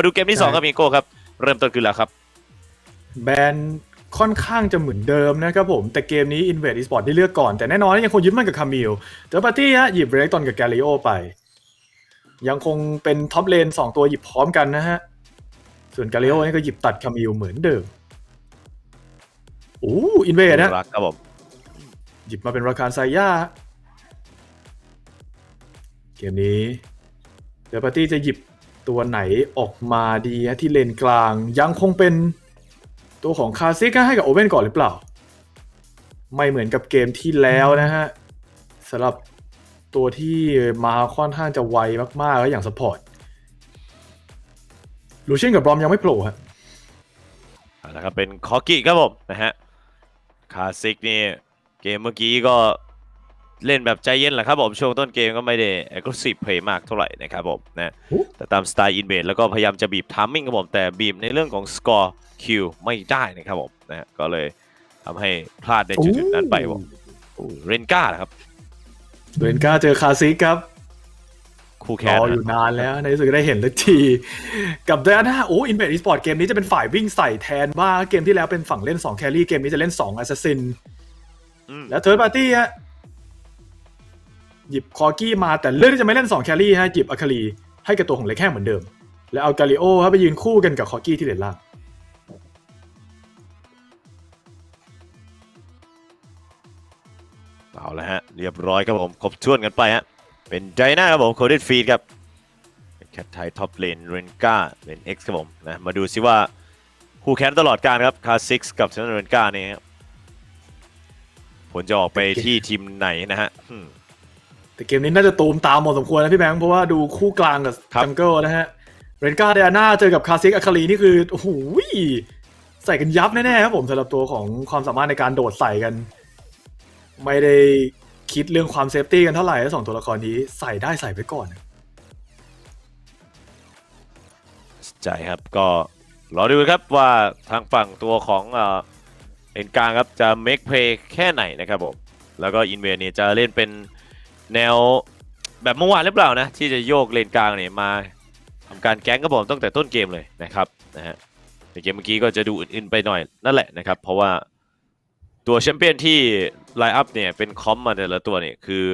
มาดูเกมที่สองครับมิโก้ครับ เริ่มต้นขึ้นแล้วครับ แบรนด์ค่อนข้างจะเหมือนเดิมนะครับผม แต่เกมนี้ Invade Esport ได้เลือกก่อน แต่แน่นอนยังคงยึดมั่นกับคามิลเจอปาร์ตี้ฮะหยิบเรกตอนกับแกลิโอไป ยังคงเป็นท็อปเลน 2 ตัวหยิบพร้อมกันนะฮะ ส่วนแกลิโอนี่ก็หยิบตัดคามิลเหมือนเดิมโอ้อินเวดนะรักครับผมหยิบมาเป็นราคาไซย่าเกมนี้เดอปาร์ตี้จะหยิบ ตัวไหนออกมาดีฮะที่เลนกลาง ยังคงเป็นตัวของคาซิกให้กับโอเว่นก่อนหรือเปล่า ไม่เหมือนกับเกมที่แล้วนะฮะสำหรับตัวที่มาค่อนข้างจะไวมากๆ แล้วอย่างสปอร์ตลูเชนกับบรอมยังไม่โผล่ฮะเอาละครับเป็นคอกี้ครับผมนะฮะคาซิกนี่เกมเมื่อกี้ก็ เล่นแบบใจเย็นแหละครับผมช่วงต้นเกมก็ไม่ได้ aggressive play มากเท่าไหร่นะครับผมนะแต่ตามสไตล์อินเบดแล้วก็พยายามจะบีบทัมมิ่งครับผมแต่บีบในเรื่องของสกอร์คิวไม่ได้นะครับผมนะฮะก็เลยทำให้พลาดในจุดๆนั้นไปผมเรนก้านะครับเรนก้าเจอคาซิกครับคู่แครนออยู่นานแล้วในที่สุดก็ได้เห็นสักที กับเดน่าโอ้อินเวดอีสปอร์ตเกมนี้จะเป็นฝ่ายวิ่งใส่แทนบ้างเกมที่แล้วเป็นฝั่งเล่น 2 แครี่เกมนี้จะเล่น2 a s s a s s i n อืมแล้วเทิร์ดปาร์ตี้ฮะ หยิบคอร์กี้มาแต่เลือกที่จะไม่เล่น2แครี่ฮะหยิบอะคาลีให้กับตัวของเล็กแค่เหมือนเดิม แล้วเอากาลิโอครับไปยืนคู่กันกับคอร์กี้ที่เลนล่างเอาละฮะเรียบร้อยครับผมครบถ้วนกันไปฮะเป็นไดนาครับผมโคเดนฟีดครับแคทไทท็อปเลนเรนก้าเลนเอ็กซ์ครับผมนะมาดูซิว่าคู่แค้นตลอดการครับคาซิกกับเซนเรนก้านี่ครับผลจะออกไปที่ทีมไหนนะฮะอืม แต่เกมนี้น่าจะตูมตามหมดสมควรนะพี่แบงค์เพราะว่าดูคู่กลางกับครับจังเกิลนะฮะเรนก้าเดน่าเจอกับคาซิกอะคาลีนี่คือโอ้โหใส่กันยับแน่ๆครับผมสำหรับตัวของความสามารถในการโดดใส่กัน ไม่ได้คิดเรื่องความเซฟตี้กันเท่าไหร่แล้วสองตัวละครนี้ใส่ได้ใส่ไปก่อนใจครับก็รอดูครับว่าทางฝั่งตัวของเอ่อเลนกลางครับจะ make play แค่ไหนนะครับผมแล้วก็อินเวเนี่ยจะเล่นเป็น แนวแบบเมื่อวานหรือเปล่านะ ที่จะโยกเลนกลางเนี่ยมาทำการแก๊งกับผมตั้งแต่ต้นเกมเลยนะครับนะฮะในเกมเมื่อกี้ก็จะดูอื่นๆไปหน่อยนั่นแหละนะครับ เพราะว่าตัวแชมเปี้ยนที่ไลน์อัพเนี่ยเป็นคอมมาแต่ละตัวเนี่ยคือ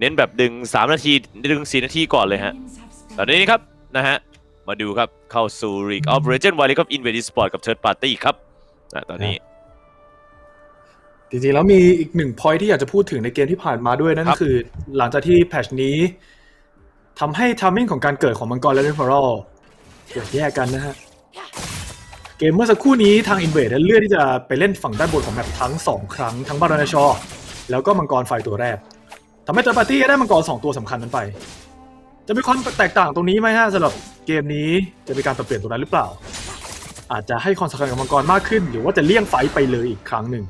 เน้นแบบดึง 3 นาที ดึง 4 นาทีก่อนเลยฮะตอนนี้ครับนะฮะมาดูครับเข้าสู่ League of Legends Wild League of Invader Sport กับ Third Party ครับนะตอนนี้ จริงๆแล้วมีอีกหนึ่งพอยที่อยากจะพูดถึงในเกมที่ผ่านมาด้วยนั่นครับก็คือ หลังจากที่แพทชนี้ทำให้ทัมมิ่งของการเกิดของมังกรและเรนฟอรัลเกิดแยกกันนะฮะ เกมเมื่อสักครู่นี้ทางอินเวดเลือกที่จะไปเล่นฝั่งด้านบนของแมปทั้ง 2 ครั้งทั้งบารานชอ แล้วก็มังกรไฟตัวแรกทำให้เจอปาร์ตี้ได้มังกร 2 ตัวสำคัญนั้นไป จะมีความแตกต่างตรงนี้ไหมฮะสำหรับเกมนี้จะมีการปรับเปลี่ยนตรงนั้นหรือเปล่า อาจจะให้ความสำคัญกับมังกรมากขึ้น หรือว่าจะเลี่ยงไฟท์ไปเลยอีกครั้งหนึ่ง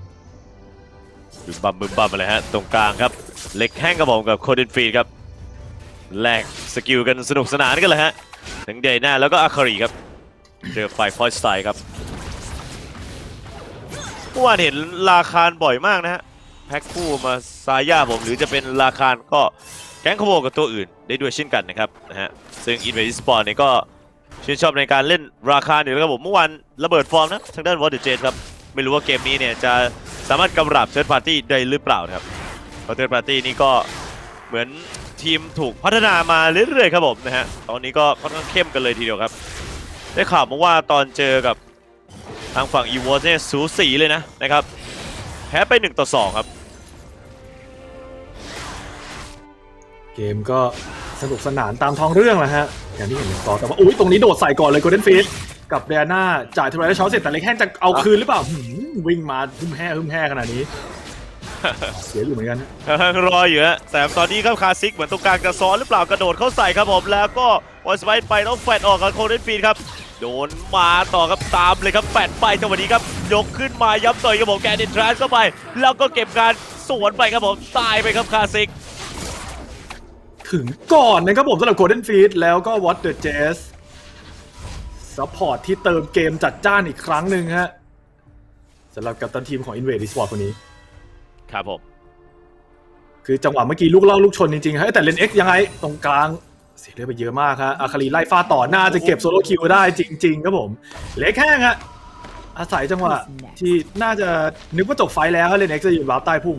บึมบัมบึมบัมมาเลยฮะ ตรงกลางครับ เล็กแห้งกับผมกับโคดินฟรีครับ แลกสกิลกันสนุกสนานกันเลยฮะ ทั้งเดย์หน่าแล้วก็อาคารีครับ เจอไฟฟอยสไตล์ครับเมื่อวานเห็นราคารบ่อยมากนะฮะ แพ็คคู่มาซาย่าผมหรือจะเป็นราคารก็แก๊งขโมยกับตัวอื่นได้ด้วยเช่นกันนะครับนะฮะ ซึ่ง i n v a d i s p o r t เนี่ยก็ชื่นชอบในการเล่นราคาอยู่แล้วครับผมเมื่อวานระเบิดฟอร์มนะทางด้านวอเตอร์เจนครับ ไม่รู้ว่าเกมนี้เนี่ยจะสามารถกำราบเชิร์ p ปาร์ตี้ได้หรือเปล่าครับเพราะเชิร์ p ปาร์ตี้นี่ก็เหมือนทีมถูกพัฒนามาเรื่อยๆครับผมนะฮะตอนนี้ก็ค่อนข้างเข้มกันเลยทีเดียวครับ ได้ข่าวมาว่าตอนเจอกับทางฝั่งอีวอสเนี่ยสูสีเลยนะนะครับแพ้ไป1ต่อ2ครับ เกมก็สนุกสนานตามท้องเรื่องแหละฮะอย่างที่เห็นในสกอร์แต่ว่าอุ้ยตรงนี้โดดใส่ก่อนเลยโกลเด้นฟีด กับเดียนาจ่ายทำลายได้ช็อตเสร็จแต่เล็กแห้งจะเอาคืนหรือเปล่าหืมวิ่งมาฮึ่มแห่ฮึ่มแห่ขนาดนี้ เสียอยู่เหมือนกันรออยู่ฮะแต่ตอนนี้ครับคาซิกเหมือนตรงกลางจะซ้อนหรือเปล่ากระโดดเข้าใส่ครับผมแล้วก็วอลสไปไปต้องแฟดออกกับโคเดนฟีดครับโดนมาต่อครับตามเลยครับแฟดไปจังหวะนี้ครับยกขึ้นมาย้ำต่อยครับผมแกนดินทรานเข้าไป แล้วก็เก็บการสวนไปครับผมตายไปครับคาซิก ถึงก่อนนะครับผมสำหรับโกลเด้นฟีดแล้วก็วอตเดอะเจส ซัพพอร์ตที่เติมเกมจัดจ้านอีกครั้งหนึ่งฮะสำหรับกัปตันทีมของ Invade Esport คนนี้ ครับผม คือจังหวะเมื่อกี้ลูกเล่าลูกชนจริงๆฮะแต่เลนเอ็กยังไง ตรงกลางเสียเลือดไปเยอะมากฮะอาคารีไล่ฟาดต่อน่าจะเก็บโซโลคิวได้จริง ๆ ครับผม เล็กแห้งฮะอาศัยจังหวะที่น่าจะนึกว่าจบไฟล์แล้วเลนเอ็กซ์จะยืนวาร์ปใต้พุ่ม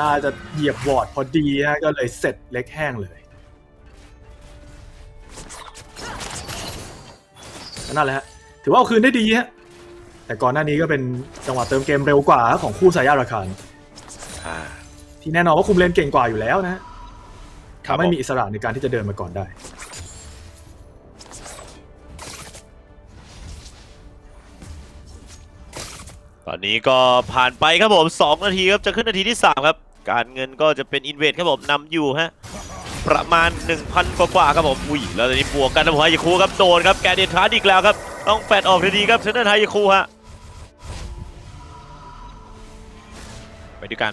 น่าจะเหยียบบอร์ดพอดีฮะก็เลยเสร็จเล็กแห้งเลย นั่นแหละฮะถือว่าเอาคืนได้ดีฮะแต่ก่อนหน้านี้ก็เป็นจังหวะเติมเกมเร็วกว่าของคู่สายยาราคานอ่าที่แน่นอนว่าคุมเลนเก่งกว่าอยู่แล้วนะฮะครับทำให้ผมมีอิสระในการที่จะเดินมาก่อนได้ ตอนนี้ก็ผ่านไปครับผม 2 นาทีครับ จะขึ้นนาทีที่ 3 ครับ การเงินก็จะเป็นอินเวสครับผมนำอยู่ฮะ ประมาณ 1,000 กว่าๆครับผมอุ้ยแล้วตอนนี้บวกกันนะผมไฮยาคูครับโดนครับแกเดียนทาร์ดอีกแล้วครับต้องแฟดออกทันทีครับเซนเตอร์ไฮยาคูฮะไปด้วยกัน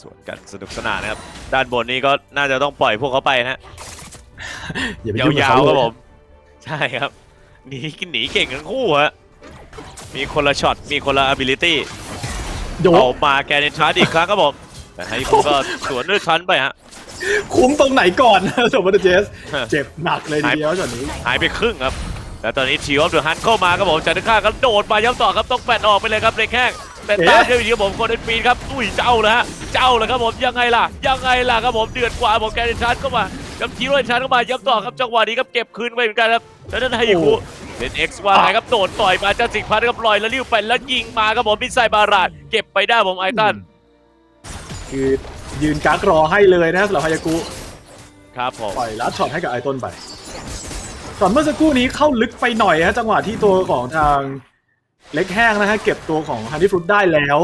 สวนกันสนุกสนานนะครับ ด้านบนนี้ก็น่าจะต้องปล่อยพวกเขาไปนะฮะอย่าไปยยุ่งกับาวเขาๆเลครับยผมใช่ครับ หนีหนีเก่งทั้งคู่ฮะมีคนละช็อตมีคนละ ability โดออกมาแกนชาร์จอีกครั้งครับผมแต่ให้ผมก็สวนด้วยชั้นไปฮะ คุ้มตรงไหนก่อนสมมติเจสฮะเจ็บหนักเลยทีเดียวช็อตนี้ หายไปครึ่งครับ แล้วตอนนี้ทีออฟเดอะฮันเข้ามาครับผมจันทค่าก็โดดมาย้ำต่อครับต้องแปดออกไปเลยครับเล็กแข้งแต่ตามด้วยวิธีครับผมคนเดนปีนครับอุ้ยเจ้าเลยฮะเจ้าเลยครับผมยังไงล่ะ ยังไงล่ะครับผมเดือดกว่าผมแกนชาร์จเข้ามา กับทีโร่ชาร์จเข้ามาย้ำต่อครับจังหวะนี้ครับเก็บคืนไปเหมือนกันครับแล้วนั่นให้คูเป็นเอ็กซ์ว่าไงครับโดดต่อยมาเจ้าสิงห์พันธ์ครับลอยแล้วลิ้วไปแล้วยิงมาครับผมมิสไซบาราดเก็บไปได้ผมไอตันคือยืนกักรอให้เลยนะสำหรับฮายากุครับผมปล่อยลัดช็อตให้กับไอต้นไปช็อตเมื่อสักครู่นี้เข้าลึกไปหน่อยฮะจังหวะที่ตัวของทางเล็กแห้งนะฮะเก็บตัวของฮันนี่ฟรุตได้แล้ว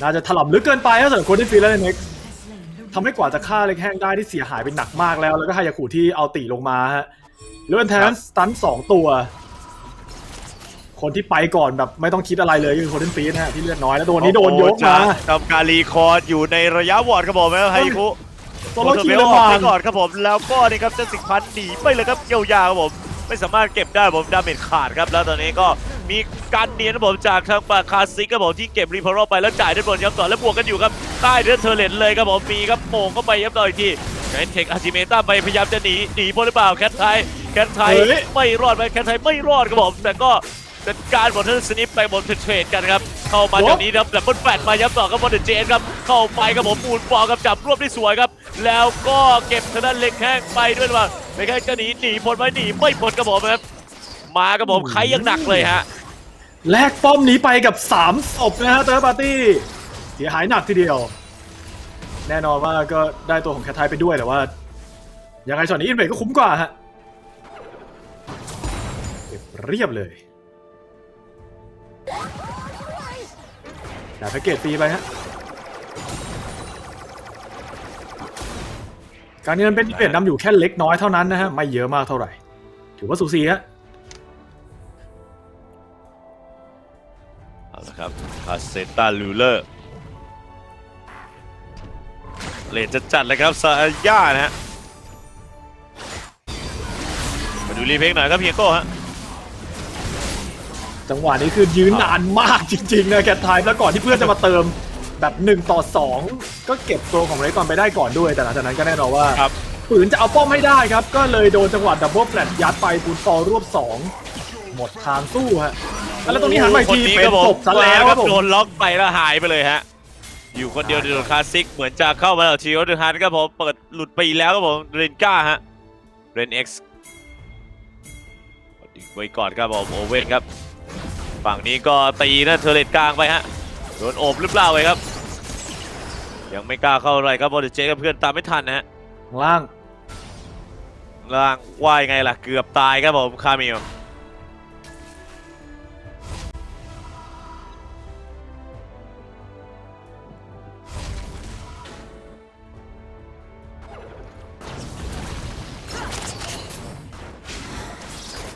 น่าจะถล่มลึกเกินไปครับสำหรับคนที่ฟีแล้วเน็ก ทำให้กว่าจะฆ่าเล็กแห้งได้ที่เสียหายไปหนักมากแล้ว แล้วก็ฮายากุที่เอาตีลงมาฮะแล้วเป็นแทนสตันสองตัว คนที่ไปก่อนแบบไม่ต้องคิดอะไรเลยคือโคเดนฟีนะฮะที่เลือดน้อยแล้วโดนนี้โดนยกมาทำการรีคอร์ดอยู่ในระยะวอร์ดครับผมนะครับไฮคุโซโลคิวเบเลยออกมาไปก่อนครับผมแล้วก็นี่ครับเจ้าสิงห์พันธ์หนีไปเลยครับเกี่ยวยาวครับผมไม่สามารถเก็บได้ผมดาเมจขาดครับแล้วตอนนี้ก็ มีการเนียนครับผมจากทางปาคาซิกครับผมที่เก็บรีพอร์ไปแล้วจ่ายด้านบนย้ำต่อแล้วบวกกันอยู่ครับใต้เดือนเทอร์เลนเลยครับผมมีครับโป่งเข้าไปย้ำต่ออีกทีแคนเทคอาจิเมต้าไปพยายามจะหนีหนีพ้นหรือเปล่าแคทไทยแคทไทยเฮ้ยไม่รอดไปแคทไทยไม่รอดครับผมแต่ก็จัดการบอลเทอร์สนิปไปบนเทรดกันครับเข้ามาจากนี้ครับดับเบิลแปดมาย้ำต่อครับบอลเดอะเจนครับเข้าไปครับผมปูนฟอร์ครับจับรวบได้สวยครับ แล้วก็เก็บทางด้านเล็กแข้งไปด้วยว่าเล็กแข้งจะหนีหนีพ้นไหมหนีไม่พ้นครับผมครับ มาครับผมใครยังหนักเลยฮะ แลกป้อมนี้ไปกับ3ศพนะฮะเตอร์ปาร์ตี้เสียหายหนักทีเดียว แน่นอนว่าก็ได้ตัวของแคทไทยไปด้วยแต่ว่า ยังไงช็อตนี้อินเวดก็คุ้มกว่าฮะเก็บเรียบเลยแต่แพ็กเกจฟรีไปฮะการเงินเป็นอินเวดนำอยู่แค่เล็กน้อยเท่านั้นนะฮะ ไม่เยอะมากเท่าไหร่ ถือว่าสูสีฮะ ละครับคาเซตาลูเลอร์เลนจะจัดเลยครับซาย่านะฮะมาดูรีเพลงหน่อยครับเพียโก้ฮะจังหวะนี้คือยืนนานมากจริงๆนะแคทไทม์แล้วก่อนที่เพื่อนจะมาเติมแบบ1ต่อ 2 ก็เก็บตัวของเรกอนไปได้ก่อนด้วย แต่หลังจากนั้นก็แน่นอนว่าครับฝืนจะเอาป้อมให้ได้ครับ ก็เลยโดนจังหวะดับเบิลแฟลตยัดไปปูนฟอลรวบ 2 หมดทางสู้ฮะ แล้วตรงนี้หันมาอีกทีคเป็นครับผมศพซะแล้วครับผม โดนล็อกไปแล้วหายไปเลยฮะ อยู่คนเดียวโดนคลาสสิกเหมือนจะเข้ามาแล้วทีโอเดอร์ฮันครับผมเปิดหลุดไปอีกแล้วครับผมเรนก้าฮะเรนเอ็กซ์ดึงไว้ก่อนครับผมโอเว่นครับ ฝั่งนี้ก็ตีนะเทอร์เลตกลางไปฮะโดนโอบหรือเปล่าไปครับ ยังไม่กล้าเข้าอะไรครับบอลเจกับเพื่อนตามไม่ทันนะฮะข้างล่าง ล่างว่ายังไงล่ะเกือบตายครับผมคามิล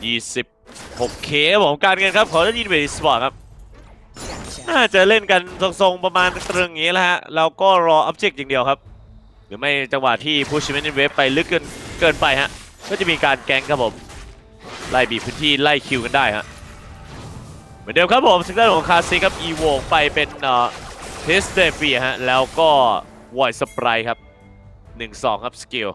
ยี่สิบหกเครับผมการเงินครับ ขอจะยินเวสปอร์ตครับ น่าจะเล่นกันทรงๆประมาณตรึงอย่างนี้แหละฮะ แล้วก็รอ object อย่างเดียวครับ หรือไม่จังหวะที่ push เ e นเวฟไปลึกเกินเกินไปฮะ ก็จะมีการแก๊งครับผม ไล่บีพื้นที่ไล่คิวกันได้ฮะ เหมือนเดิมครับผมทางด้านของคาซิครับอีโวไปเป็นเอ่อเทสเตฟีฮะ แล้วก็วอยสปรายครับ 1-2 ครับสกิล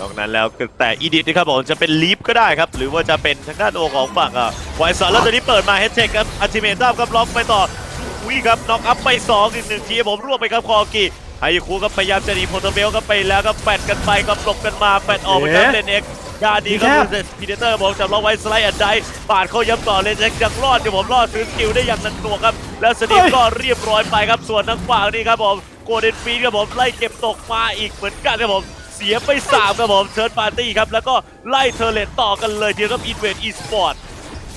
นอกนั้นแล้วก็แต่อีดิทนะครับผมจะเป็นลีฟก็ได้ครับ หรือว่าจะเป็นทางด้านโอของฝั่งอะไวซอนแล้วตอนนี้เปิดมาเฮดเทคครับอัลติเมตัมครับล็อกไปต่อวิ่งครับน็อกอัพไป2อีกหนึ่งทีผมรวบไปครับคอกีไฮยูคูครับพยายามจะหนีโพโตเบลครับไปแล้วครับแปดกันไปครับหลบกันมาแปดออกไปครับเอ๊ะเลนเอ็กยาดีครัแคบบเซสพีเดเตอร์ผมจับล็อกไว้สไลด์อันใดปาดเข้าย้ำต่อเลนเอ็กยังรอดเดี๋ยวผมรอดซื้อสกิลได้อย่างนันหนวกครับ แล้วสตีฟก็เรียบร้อยไปครับส่วนทางฝั่งนี้ครับผมโกลเด้นฟีดครับผมไล่เก็บตกมาอีกเหมือนกันครับผม เสียไปสามครับผมเชิร์ดปาร์ตี้ครับแล้วก็ไล่เทอร์เลตต่อกันเลยทีเดียวครับอินเวดอีสปอร์ต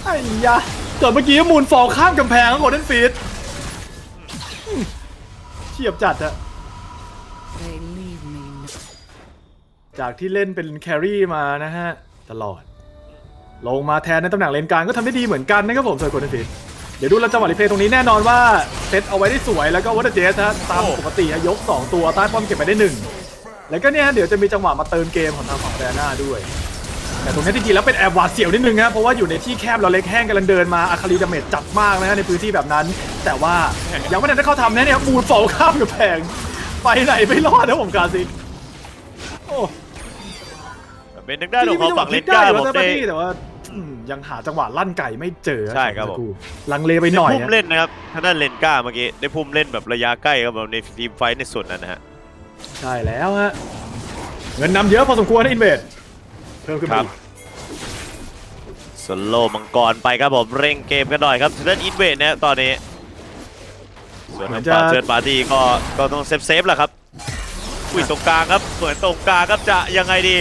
ไอ้ยะเกิดเมื่อกี้มูลฟอลข้ามกำแพงของโกลเด้นฟีดเทียบจัดอะ They leave me no จากที่เล่นเป็นแครี่มานะฮะ ตลอด ลงมาแทนในตำแหน่งเลนกลางก็ทำได้ดีเหมือนกันนะครับผมเซอร์โกลเด้นฟีดเดี๋ยวดูแล้วจังหวะรีเพลย์ตรงนี้แน่นอนว่า เซตเอาไว้ได้สวยแล้วก็วัตเจสฮะตามปกติฮะยก 2 ตัวใต้ป้อมเก็บไปได้ 1 แล้วก็เนี่ยเดี๋ยวจะมีจังหวะมาเติมเกมของทางฝั่งแดน่าด้วย แต่ตรงนี้จริงๆแล้วเป็นแอบหวาดเสียวนิดนึงครับเพราะว่าอยู่ในที่แคบเราเล็กแห้งกำลังเดินมาอาคารีดาเมจจัดมากนะฮะในพื้นที่แบบนั้น แต่ว่ายังไม่ทันได้เข้าทำนะเนี่ยมูลฟอลข้ามกับแพงไปไหนไม่รอดนะผมกาซิกโอ้เป็นทางด้านของฝั่งเลนกาผมได้ได้แต่ว่าอืมยังหาจังหวะลั่นไก่ไม่เจอใช่ครับผมสักลังเลไปหน่อยพุ่มอะเล่นนะครับทางด้านเลนกาเมื่อกี้ได้พุ่มเล่นแบบระยะใกล้ครับผมในทีมไฟท์ในส่วนนั้นนะฮะ ใช่แล้วฮะ เงินนำเยอะพอสมควรนะอินเวดเพิ่มขึ้นครัมาบสโลมังกรไปครับผมเร่งเกมกันหน่อยครับทางด้านอินเวดเนี่ยตอนนี้ ส่วนทางฝั่งเชิร์ดปาร์ตี้ก็ก็ต้องเซฟเซฟๆแหละครับอุ้ยตรงกลางครับเหมือนตรงกลางครับจะยังไงดี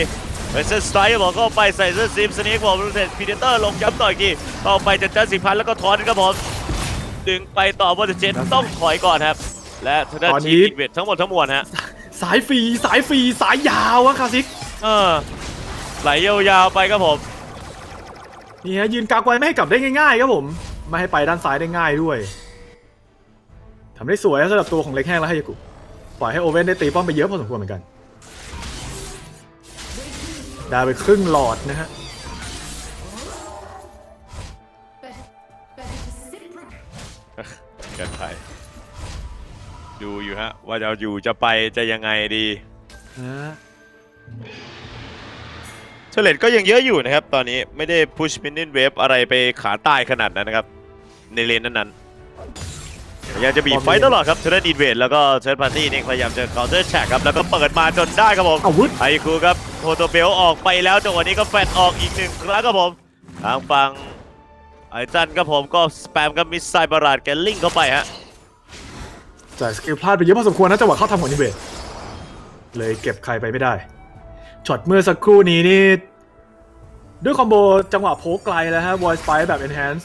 เวสเซนสไตร์บอกก็ไปใส่เสื้อซิมสเน็กผมเสร็จพีเดเตอร์ลงย้ำต่ออีกทีเข้าไปจัดจ้านสิพันแล้วก็ถอนครับผมดึงไปต่อบอลเจนต้องถอยก่อนครับ และทางด้านทีมอินเวดทั้งหมดทั้งมวลฮะ สายฟรีสายฟรีสายยาวอะคาซิกเออไหลยาวๆไปครับผมนี่ฮะยืนกักไว้ไม่ให้กลับได้ง่ายๆครับผมไม่ให้ไปด้านซ้ายได้ง่ายด้วยทำได้สวยสำหรับตัวของเล็กแห้งและให้ยากุปล่อยให้โอเว่นได้ตีป้อมไปเยอะพอสมควรเหมือนกันได้ไปครึ่งหลอดนะฮะกันไป ดูอยู่ฮะ ว่าจะอยู่จะไปจะยังไงดีนะเฉลตก็ยังเยอะอยู่นะครับ ตอนนี้ไม่ได้พุชมิน i นเวฟอะไรไปขาตายขนาดนั้นนะครับ ในเลนนั้นๆพยายามจะบีบไฟต์ตลอดครับเทเลนอินเวดแล้วก็เชิร์ดพาร์ตี้นี่พยายามจะ c o u เ t อร์แ k ครับ แล้วก็เปิดมาจนได้ครับผมอาวุธไอคูครับโทโตเบลออกไปแล้วจังหวะนี้ก็แฟดออกอีกหนึ่งครั้งครับผมทางฝั่งไอจันครับผมก็สแปมกับมิสไซบาราดแกลิงเข้าไปฮะ จายสกิลพลาดไปเยอะพอสมควรนะจังหวะเข้าทำของนิเวศเลยเก็บใครไปไม่ได้ช็อตเมื่อสักครู่นี้นี่ ด้วยคอมโบจังหวะโพกไกลแล้วฮะ voice spike แบบ enhance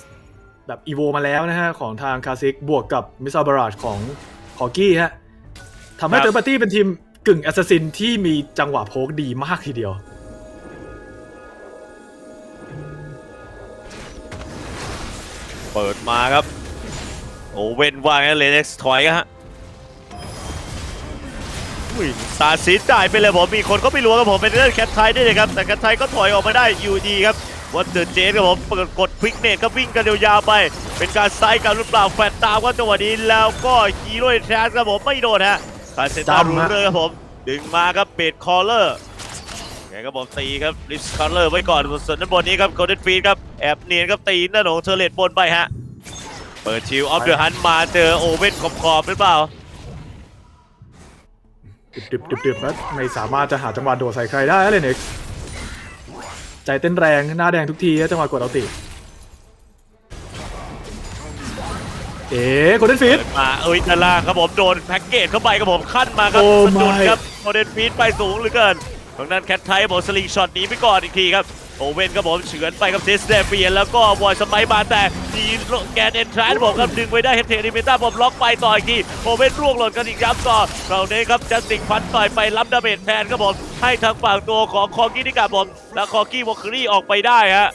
แบบ evo มาแล้วนะฮะ ของทางคาซิกบวกกับมิซาบาราชของคอกี้ฮะทำให้เตอร์ปาร์ตี้เป็นทีมกึ่งแอสซัสซินที่มีจังหวะโพกดีมากทีเดียว เปิดมาครับ โอเว่นว่างั้นเลนเอ็กซ์ถอยฮะ อุ้ยซาซิสจ่ายไปเลยผมมีคนก็ไม่รู้ครับผมเป็นเรื่องแคทไทยด้วยเลยครับ แต่แคทไทยก็ถอยออกมาได้อยู่ดีครับวันเดอร์เจนครับผมเปิดกดควิกเนตก็วิ่งกันยาวๆไป เป็นการไซด์กันหรือเปล่าแฟนตามครับจังหวะนี้แล้วก็ฮีโร่แทสครับผมไม่โดนฮะคาเซตารูเรอร์ครับผมดึงมาครับเบดคอลเลอร์ไงครับผมตีครับลิสคอลเลอร์ไว้ก่อนส่วนด้านบนนี้ครับโกลเด้นฟีดครับแอบเนียนครับตีหน้าหนของเทเลตบนไปฮะเปิดชิวออฟเดอะฮันมาเจอโอเว่นขอบๆหรือเปล่า ดึบดึบดึบๆแล้วไม่สามารถจะหาจังหวะโดดใส่ใครได้เลยเน็กใจเต้นแรงหน้าแดงทุกทีฮะจังหวะกดเอาติเอ๋โกลเด้นฟิตมาเอ้ยด้านล่างครับผมโดนแพ็กเกจเข้าไปครับผมขั้นมาครับโอ้สะดุดไม่ครับโมเดนฟีดไปสูงเหลือเกิน ทางด้านแคทไทยบอกสลิงช็อตหนีไปก่อนอีกทีครับโอเว่นครับผมเฉือนไปกับเซสเดเปียนแล้วก็บอยสมัยมาแต่ทีแกนเอนทรานผมครับดึงไว้ได้เฮเทนิเมต้าผมล็อกไปต่ออีกทีโอเว่นร่วงหล่นกันอีกย้ำต่อคราวนี้ครับจัสติกฟันต่อยไปรับดาเมจแทนครับผมให้ทางฝั่งตัวของคอกี้นิกาผมและคอกี้วอลครี่ออกไปได้ฮะ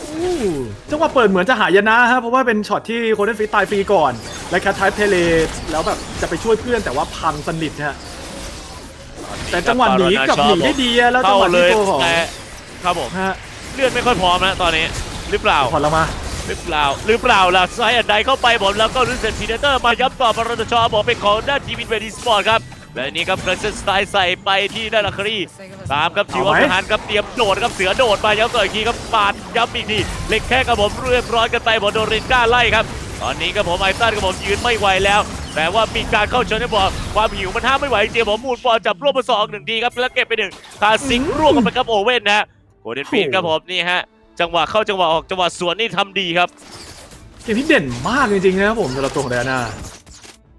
อู้จังหวะเปิดเหมือนจะหายนะฮะเพราะว่าเป็นช็อตที่โคเดนฟิตตายฟรีก่อน และแคทไทป์เทเลแล้วแบบจะไปช่วยเพื่อนแต่ว่าพังสนิทฮะ แต่จังหวะหนีกลับหนีได้ดีอะแล้วจังเข้าหวะเลที่ยตัวของแต่ครับผมฮะเลื่อนไม่ค่อยพร้อมนะตอนนี้หรือเปล่าผ่อนลงมาหรือเปล่าหรือเปล่าล่ะไซอันใดเข้าไปผมแล้วก็รู้สึกพีเดเตอร์มาย้ำต่อบอลรชอบอกเป็นของด้านทีมอินเวดีสปอร์ตครับและอันนี้ครับกระเซ็นสไตล์ใส่ไปที่ด้านลัครีตามครับจิวเอาอัไหมพหันครับเตรียมโดดครับเสือโดดมาย้ำต่ออีกทีครับปาดย้ำอีกทีเล็กแค่กับผมเรียบร้อยกันไปบอลโดนเรนก้าไล่ครับตอนนี้ครับผมไอตันกับผมยืนไม่ไหวแล้ว แต่ว่ามีการเข้าชนให้บอกความหิวมันห้ามไม่ไหวจริงๆผมมูลบอลจับรวบมาสองหนึ่งทีครับแล้วเก็บไปหนึ่งคาซิงร่วงกันไปครับโอเว่นนะฮะโกลเด้นฟีดครับผมนี่ฮะจังหวะเข้าจังหวะออกจังหวะสวนนี่ทำดีครับเกมที่เด่นมากจริงๆนะครับผมสำหรับตัวของไดอาน่า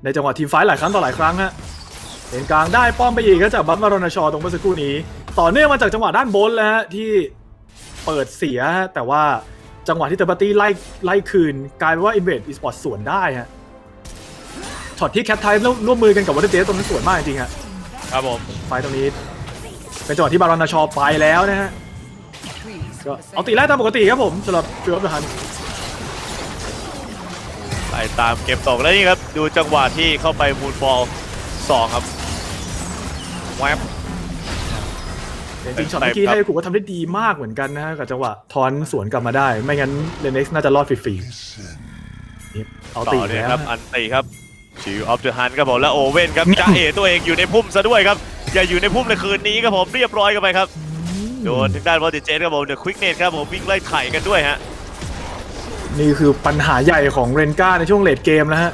ในจังหวะทีมไฟท์หลายครั้งต่อหลายครั้งฮะเลนกลางได้ป้อมไปอีกก็จากบัฟมารอนชอตรงเมื่อสักครู่นี้ ต่อเนื่องมาจากจังหวะด้านบนแล้วฮะที่เปิดเสียฮะแต่ว่าจังหวะที่เตอร์ปาร์ตี้ไล่ไล่คืน กลายเป็นว่าอินเวดอีสปอร์ตสวนได้ฮะ ช็อตที่แคทไทป์ร่วมมือกันกับวอเตอร์เจสตรงนั้นสวนมากจริงๆฮะครับผมไฟท์ตรงนี้เป็นจังหวะที่บารอนชอไปแล้วนะฮะ Please, ก็ for the เอา sake ตีแรกตามปกติครับผมสำหรับฟิลอัพเดอะฮันไล่ตามเก็บตกแล้วนี่ครับ ดูจังหวะที่เข้าไปมูลบอลสองครับแวบจริงๆช็อตเมื่อกี้ครับไทยกูก็ทำได้ดีมากเหมือนกันนะฮะกับจังหวะทอนสวนกลับมาได้ ไม่งั้นเลนเอ็กซ์น่าจะรอดฟรีๆนี่เอาต่ตีอเลยแล้วครับฮะอันตีครับ ชิวออฟเดอะฮันครับผมแล้วโอเว่นครับจะเอตัวเองอยู่ในพุ่มซะด้วยครับ อย่าอยู่ในพุ่มในคืนนี้ครับผมเรียบร้อยกันไปครับ โดนทางด้านวอลติเจนครับผมเดอะควิกเนตครับผมวิ่งไล่ไถ่กันด้วยฮะนี่คือปัญหาใหญ่ของเรนก้าในช่วงเลดเกมนะฮะ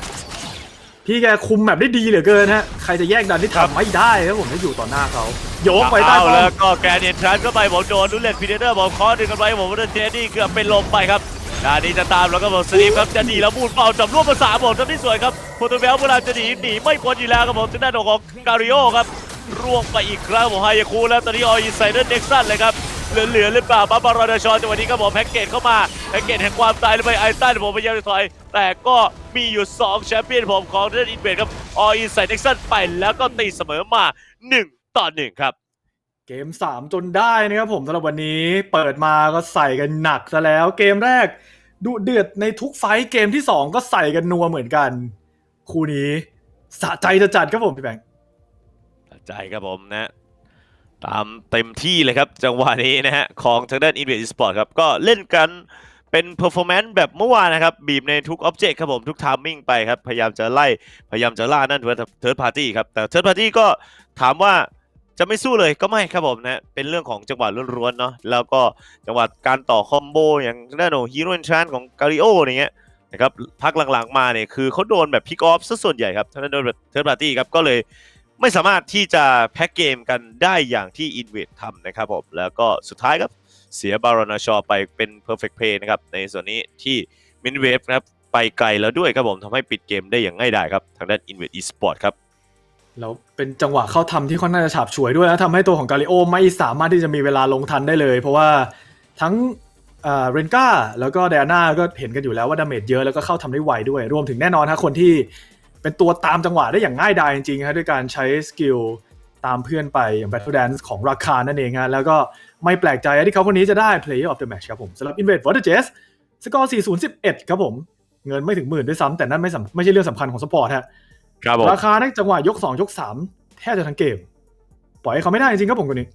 พี่แกคุมแบบได้ดีเหลือเกินฮะ ใครจะแยกดันที่ทำไม่ได้ครับผมถ้าอยู่ต่อหน้าเขาโยกไปใต้เอาป้อแล้วมก็แกนเนียนทรันเข้าไปผมโดนดูเลตพีเดเตอร์ผมคอดึงกันไว้ผมว่าเจนนี่เกือบเป็นลมไปครับ ด้านนี้จะตามแล้วก็บอกสลีปครับจะหนีแล้วมูดเป่าจับรวบภาษาผมทำได้สวยครับโปรตุเกสเวลาจะหนีหนีไม่พ้นอยู่แล้วครับผมทางด้านของการิโอครับร่วงไปอีกครั้งผมไฮยาคูแล้วตอนนี้ออยไซเดอร์เด็กซันเลยครับเหลือๆหรือเปล่าบาบารอดชอนจังหวะนี้ครับผมแพ็กเกจเข้ามาแพ็กเกจแห่งความตายเลยไปไอตันผมพยายามจะถอย แต่ก็มีอยู่2แชมเปี้ยนผมของเดนอินเวดครับออยไซเด็กซันไปแล้วก็ตีเสมอมาหนึ่งต่อหนึ่งครับ เกม 3 จนได้นะครับผมสำหรับวันนี้เปิดมาก็ใส่กันหนักซะแล้ว เกมแรกดุเดือดในทุกไฟท์เกมที่ 2 ก็ใส่กันนัวเหมือนกัน คู่นี้สะใจจะจัดครับผมพี่แบงค์ตัดใจครับผมนะ ตามเต็มที่เลยครับจังหวะนี้นะฮะ ของทางด้าน i n v a d e Sport ครับ ก็เล่นกันเป็น performance แบบเมื่อวานนะครับ บีบในทุก object ครับผมทุก timing ไปครับ พยายามจะไล่ พยายามจะล่านั่น third party ครับ แต่ third party ก็ถามว่า จะไม่สู้เลยก็ไม่ครับผมนะ เป็นเรื่องของจังหวะล้วนๆเนาะแล้วก็จังหวะการต่อคอมโบอย่างด้านของฮีโร่ n ช a นของกา r ิโออย่างเงี้ยนะครับพักหลังๆมาเนี่ยคือเขาโดนแบบพิกออฟซะส่วนใหญ่ครับทางด้านโดนแบบ third party ครับก็เลยไม่สามารถที่จะแพ็กเกมกันได้อย่างที่ i n v a d e ทำนะครับผมแล้วก็สุดท้ายครับเสียบารอนชอไปเป็น perfect play นะครับในส่วนนี้ที่มินเวฟครับไปไกลแล้วด้วยครับผมทำให้ปิด게มได้อย่างง่ายดายครับทางด้าน i n v a d e Esport ครับ แล้วเป็นจังหวะเข้าทำที่ค่อนข้างจะฉาบฉวยด้วยแล้วทำให้ตัวของกาลิโอไม่สามารถที่จะมีเวลาลงทันได้เลย เพราะว่าทั้งเรนก้าแล้วก็เดอาน่าก็เห็นกันอยู่แล้วว่าดาเมจเยอะแล้วก็เข้าทำได้ไวด้วย รวมถึงแน่นอนฮะคนที่เป็นตัวตามจังหวะได้อย่างง่ายดายจริงๆฮะด้วยการใช้สกิลตามเพื่อนไปอย่าง Battle Dance ของราคานั่นเองฮะแล้วก็ไม่แปลกใจที่เขาคนนี้จะได้ Player of the Match ครับผมสำหรับ Invade Water Jazz สกอร์ 4011 ครับผม เงินไม่ถึงหมื่นด้วยซ้ำแต่นั่นไม่สำไม่ใช่เรื่องสำคัญของสปอร์ตฮะ ครับผมราคาในจังหวะยก2ยก3แทบจะทั้งเกม ปล่อยให้เขาไม่ได้จริงๆครับผมคนนี้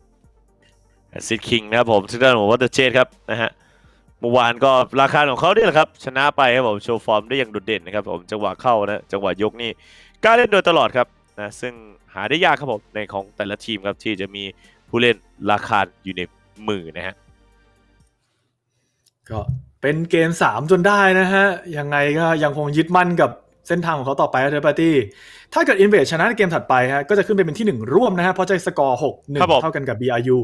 ซิดคิงนะครับผมทางด้านของวัตเตอร์เจดครับนะฮะเมื่อวานก็ราคาของเขาเนี่ยแหละครับ ชนะไปครับผมโชว์ฟอร์มได้อย่างโดดเด่นนะครับผมจังหวะเข้านะจังหวะยกนี่กล้าเล่นโดยตลอดครับนะซึ่งหาได้ยากครับผมในของแต่ละทีมครับที่จะมีผู้เล่นราคาอยู่ในมือนะฮะก็เป็นเกม3จนได้นะฮะยังไงก็ยังคงยึดมั่นกับ เส้นทางของเขาต่อไปเทอร์ปาร์ตี้ถ้าเกิดอินเวชนะในเกมถัดไปฮะก็จะขึ้นไปเป็นที่ 1 ร่วมนะฮะเพราะจะสกอร์6ครับผม1เท่ากันกับ BRU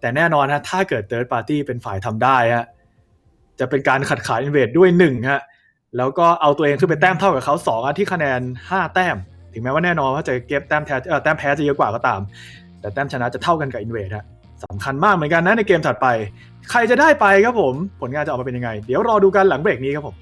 แต่แน่นอนฮะถ้าเกิดเ h ิร์ p ปาร์ตี้เป็นฝ่ายทำได้ฮะจะเป็นการขัดขายอินเวดด้วย1ฮะแล้วก็เอาตัวเองขึ้นไปแต้มเท่ากับเขา2อะที่คะแนน 5 แต้ม ถึงแม้ว่าแน่นอนว่าจะเก็บแต้มแพ้เอ่อแต้มแพ้จะเยอะกว่าก็ตาม แต่แต้มชนะจะเท่ากันกับอินเวดฮะสำคัญมากเหมือนกันนะในเกมถัดไป ใครจะได้ไปครับผม ผลงานจะออกมาเป็นยังไง เดี๋ยวรอดูกันหลังเบรกนี้ครับผม